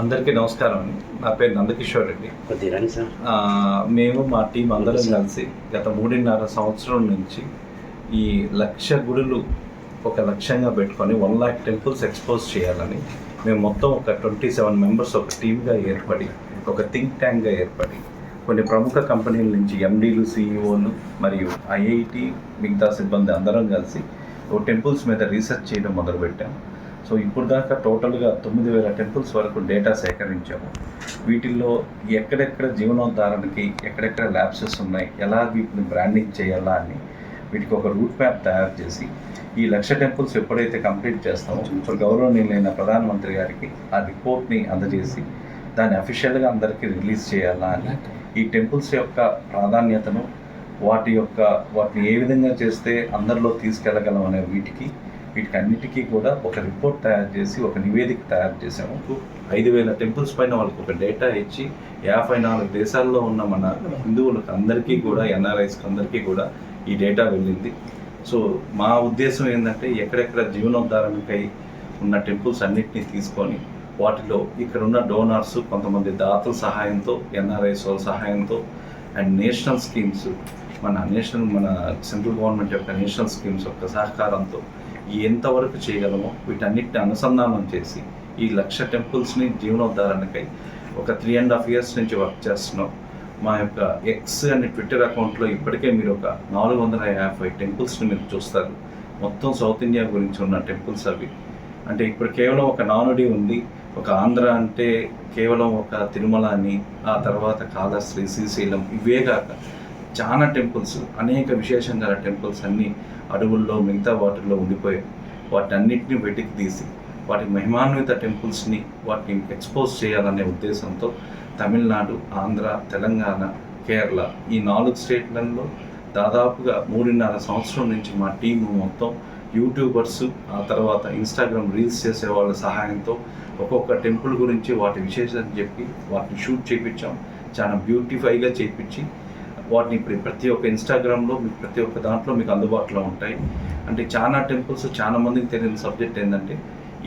అందరికీ నమస్కారం అండి. నా పేరు నందకిషోర్ రెడ్డి. మేము మా టీం అందరం కలిసి గత మూడున్నర సంవత్సరం నుంచి ఈ లక్ష గుడులు ఒక లక్ష్యంగా పెట్టుకొని వన్ లాక్ టెంపుల్స్ ఎక్స్పోజ్ చేయాలని మేము మొత్తం ఒక ట్వంటీ సెవెన్ మెంబర్స్ ఒక టీమ్గా ఏర్పడి ఒక థింక్ ట్యాంక్గా ఏర్పడి కొన్ని ప్రముఖ కంపెనీల నుంచి ఎండీలు సీఈఓలు మరియు ఐఐటి మిగతా సిబ్బంది అందరం కలిసి ఓ టెంపుల్స్ మీద రీసెర్చ్ చేయడం మొదలుపెట్టాం. సో ఇప్పుడు దాకా టోటల్గా తొమ్మిది వేల టెంపుల్స్ వరకు డేటా సేకరించాము. వీటిల్లో ఎక్కడెక్కడ జీవనోద్ధారణకి ఎక్కడెక్కడ ల్యాబ్సెస్ ఉన్నాయి ఎలా వీటిని బ్రాండింగ్ చేయాలా అని వీటికి ఒక రూట్ మ్యాప్ తయారు చేసి ఈ లక్ష టెంపుల్స్ ఎప్పుడైతే కంప్లీట్ చేస్తామో ఇప్పుడు గౌరవనీయులైన ప్రధానమంత్రి గారికి ఆ రిపోర్ట్ని అందజేసి దాన్ని అఫీషియల్గా అందరికీ రిలీజ్ చేయాలా అని ఈ టెంపుల్స్ యొక్క ప్రాధాన్యతను వాటి యొక్క వాటిని ఏ విధంగా చేస్తే అందరిలో తీసుకెళ్ళగలం అనే వీటికి వీటికి అన్నిటికీ కూడా ఒక రిపోర్ట్ తయారు చేసి ఒక నివేదిక తయారు చేసాము ఐదు వేల టెంపుల్స్ పైన వాళ్ళకి ఒక డేటా ఇచ్చి యాభై నాలుగు దేశాల్లో ఉన్న మన హిందువులకు అందరికీ కూడా ఎన్ఆర్ఐస్కి అందరికీ కూడా ఈ డేటా వెళ్ళింది. సో మా ఉద్దేశం ఏంటంటే ఎక్కడెక్కడ జీవనోద్ధారణకై ఉన్న టెంపుల్స్ అన్నిటినీ తీసుకొని వాటిలో ఇక్కడ ఉన్న డోనార్స్ కొంతమంది దాతల సహాయంతో ఎన్ఆర్ఐస్ వాళ్ళ సహాయంతో అండ్ నేషనల్ స్కీమ్స్ మన నేషనల్ మన సెంట్రల్ గవర్నమెంట్ యొక్క నేషనల్ స్కీమ్స్ యొక్క సహకారంతో ఎంతవరకు చేయగలమో వీటన్నిటిని అనుసంధానం చేసి ఈ లక్ష టెంపుల్స్ని జీవనోద్ధారణకై ఒక త్రీ అండ్ హాఫ్ ఇయర్స్ నుంచి వర్క్ చేస్తున్నాం. మా యొక్క ఎక్స్ అనే ట్విట్టర్ అకౌంట్లో ఇప్పటికే మీరు ఒక నాలుగు వందల యాభై టెంపుల్స్ని మీరు చూస్తారు. మొత్తం సౌత్ ఇండియా గురించి ఉన్న టెంపుల్స్ అవి. అంటే ఇప్పుడు కేవలం ఒక నానుడి ఉంది. ఒక ఆంధ్ర అంటే కేవలం ఒక తిరుమల అని ఆ తర్వాత కాళశ్రీ శ్రీశైలం ఇవే కాక చాలా టెంపుల్స్ అనేక విశేషంగా టెంపుల్స్ అన్నీ అడవుల్లో మిగతా వాటిల్లో ఉండిపోయాయి వాటన్నిటిని వెటికి తీసి వాటి మహిమాన్విత టెంపుల్స్ని వాటిని ఎక్స్పోజ్ చేయాలనే ఉద్దేశంతో తమిళనాడు ఆంధ్ర తెలంగాణ కేరళ ఈ నాలుగు స్టేట్లలో దాదాపుగా మూడున్నర సంవత్సరం నుంచి మా టీము మొత్తం యూట్యూబర్స్ ఆ తర్వాత ఇన్స్టాగ్రామ్ రీల్స్ చేసే వాళ్ళ సహాయంతో ఒక్కొక్క టెంపుల్ గురించి వాటి విశేషాలు చెప్పి వాటిని షూట్ చేయించాం చాలా బ్యూటిఫైగా చేయించి వాటిని ఇప్పుడు ప్రతి ఒక్క ఇన్స్టాగ్రామ్లో మీకు ప్రతి ఒక్క దాంట్లో మీకు అందుబాటులో ఉంటాయి. అంటే చాలా టెంపుల్స్ చాలా మందికి తెలియని సబ్జెక్ట్ ఏంటంటే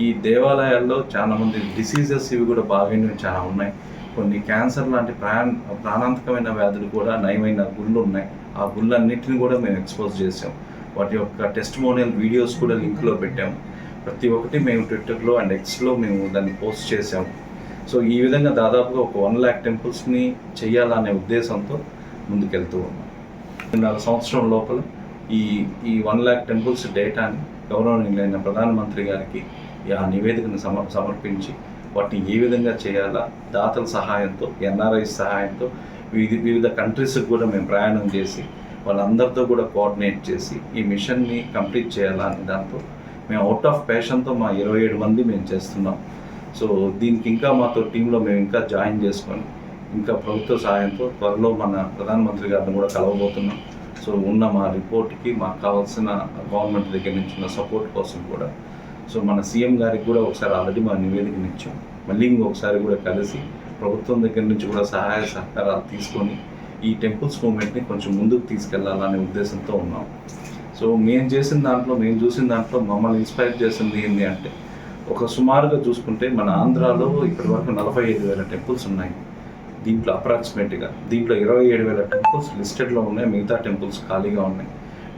ఈ దేవాలయాల్లో చాలా మంది డిసీజెస్ ఇవి కూడా బాగా చాలా ఉన్నాయి. కొన్ని క్యాన్సర్ లాంటి ప్రాణ ప్రాణాంతకమైన వ్యాధులు కూడా నయమైన గుళ్ళు ఉన్నాయి. ఆ గుళ్ళన్నిటిని కూడా మేము ఎక్స్పోజ్ చేసాం వాటి యొక్క టెస్ట్ మోనియల్ వీడియోస్ కూడా లింక్లో పెట్టాము ప్రతి ఒక్కటి మేము ట్విట్టర్లో అండ్ ఎక్స్లో మేము దాన్ని పోస్ట్ చేసాము సో ఈ విధంగా దాదాపుగా ఒక వన్ ల్యాక్ టెంపుల్స్ని చేయాలనే ఉద్దేశంతో ముందుకెళ్తూ ఉన్నాం. రెండున్నర సంవత్సరం లోపల ఈ ఈ వన్ ల్యాక్ టెంపుల్స్ డేటాని గౌరవనీయులైన ప్రధానమంత్రి గారికి ఆ నివేదికను సమర్ సమర్పించి వాటిని ఏ విధంగా చేయాలా దాతల సహాయంతో ఎన్ఆర్ఐ సహాయంతో వివిధ వివిధ కంట్రీస్కి కూడా మేము ప్రయాణం చేసి వాళ్ళందరితో కూడా కోఆర్డినేట్ చేసి ఈ మిషన్ని కంప్లీట్ చేయాలా అనే దాంతో మేము అవుట్ ఆఫ్ ప్యాషన్తో మా ఇరవై ఏడు మంది మేము చేస్తున్నాం. సో దీనికి ఇంకా మాతో టీంలో మేము ఇంకా జాయిన్ చేసుకొని ఇంకా ప్రభుత్వ సహాయంతో త్వరలో మన ప్రధానమంత్రి గారిని కూడా కలవబోతున్నాం. సో ఉన్న మా రిపోర్ట్కి మాకు కావాల్సిన గవర్నమెంట్ దగ్గర నుంచి ఉన్న సపోర్ట్ కోసం కూడా. సో మన సీఎం గారికి కూడా ఒకసారి ఆల్రెడీ మా నివేదికను ఇచ్చాం. మళ్ళీ ఇంకొకసారి కూడా కలిసి ప్రభుత్వం దగ్గర నుంచి కూడా సహాయ సహకారాలు తీసుకొని ఈ టెంపుల్స్ మూమెంట్ని కొంచెం ముందుకు తీసుకెళ్ళాలనే ఉద్దేశంతో ఉన్నాం. సో మేము చేసిన దాంట్లో మేము చూసిన దాంట్లో మమ్మల్ని ఇన్స్పైర్ చేసింది ఏంటి అంటే ఒక సుమారుగా చూసుకుంటే మన ఆంధ్రాలో ఇప్పటి వరకు నలభై ఐదు వేల టెంపుల్స్ ఉన్నాయి. దీంట్లో అప్రాక్సిమేట్గా దీంట్లో ఇరవై ఏడు వేల టెంపుల్స్ లిస్టెడ్లో ఉన్నాయి మిగతా టెంపుల్స్ ఖాళీగా ఉన్నాయి.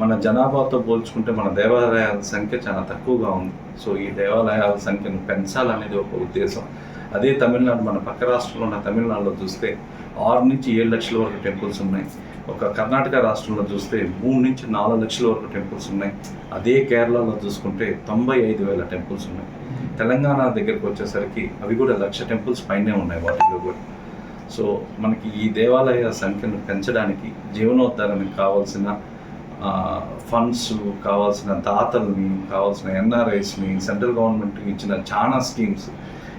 మన జనాభాతో పోల్చుకుంటే మన దేవాలయాల సంఖ్య చాలా తక్కువగా ఉంది. సో ఈ దేవాలయాల సంఖ్యను పెంచాలనేది ఒక ఉద్దేశం. అదే తమిళనాడు మన పక్క రాష్ట్రంలో ఉన్న తమిళనాడులో చూస్తే ఆరు నుంచి ఏడు లక్షల వరకు టెంపుల్స్ ఉన్నాయి. ఒక కర్ణాటక రాష్ట్రంలో చూస్తే మూడు నుంచి నాలుగు లక్షల వరకు టెంపుల్స్ ఉన్నాయి. అదే కేరళలో చూసుకుంటే తొంభై ఐదు వేల టెంపుల్స్ ఉన్నాయి. తెలంగాణ దగ్గరకు వచ్చేసరికి అవి కూడా లక్ష టెంపుల్స్ పైనే ఉన్నాయి వాటిలో కూడా. సో మనకి ఈ దేవాలయ సంఖ్యను పెంచడానికి జీవనోద్ధరణకు కావాల్సిన ఫండ్స్ కావాల్సిన దాతల్ని కావాల్సిన ఎన్ఆర్ఐస్ని సెంట్రల్ గవర్నమెంట్ ఇచ్చిన చాలా స్కీమ్స్.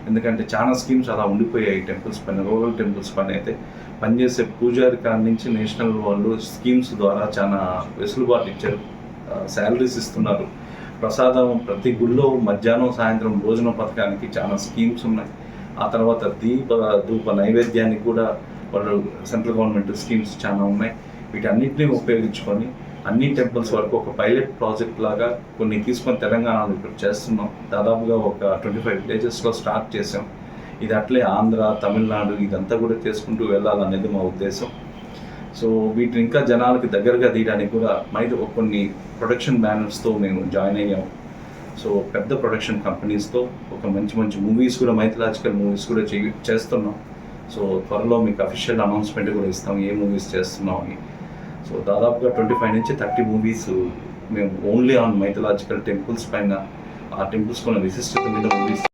ఎందుకంటే చాలా స్కీమ్స్ అలా ఉండిపోయాయి. టెంపుల్స్ పైన రూరల్ టెంపుల్స్ పైన అయితే పనిచేసే పూజారి కాడి నుంచి నేషనల్ వాళ్ళు స్కీమ్స్ ద్వారా చాలా వెసులుబాటు ఇచ్చారు. శాలరీస్ ఇస్తున్నారు. ప్రసాదం ప్రతి గుళ్ళో మధ్యాహ్నం సాయంత్రం భోజనం పథకానికి చాలా స్కీమ్స్ ఉన్నాయి. ఆ తర్వాత దీప ధూప నైవేద్యానికి కూడా వాళ్ళు సెంట్రల్ గవర్నమెంట్ స్కీమ్స్ చాలా ఉన్నాయి. వీటన్నిటిని ఉపయోగించుకొని అన్ని టెంపుల్స్ వరకు ఒక పైలట్ ప్రాజెక్ట్ లాగా కొన్ని తీసుకొని తెలంగాణలో ఇప్పుడు చేస్తున్నాం. దాదాపుగా ఒక ట్వంటీ ఫైవ్ విలేజెస్లో స్టార్ట్ చేసాం ఇది అట్లే ఆంధ్ర తమిళనాడు ఇదంతా కూడా చేసుకుంటూ వెళ్ళాలనేది మా ఉద్దేశం. సో వీటిని ఇంకా జనాలకి దగ్గరగా తీయడానికి కూడా మైట్ కొన్ని ప్రొడక్షన్ బ్యానర్స్తో మేము జాయిన్ అయ్యాము సో పెద్ద ప్రొడక్షన్ కంపెనీస్తో ఒక మంచి మంచి మూవీస్ కూడా మైథలాజికల్ మూవీస్ కూడా చేయ చేస్తున్నాం. సో త్వరలో మీకు అఫీషియల్ అనౌన్స్మెంట్ కూడా ఇస్తాం ఏ మూవీస్ చేస్తున్నాం అని. సో దాదాపుగా ట్వంటీ ఫైవ్ నుంచి థర్టీ మూవీస్ మేము ఓన్లీ ఆన్ మైథలాజికల్ టెంపుల్స్ పైన ఆ టెంపుల్స్ కొన్న విశిష్టత మీద మూవీస్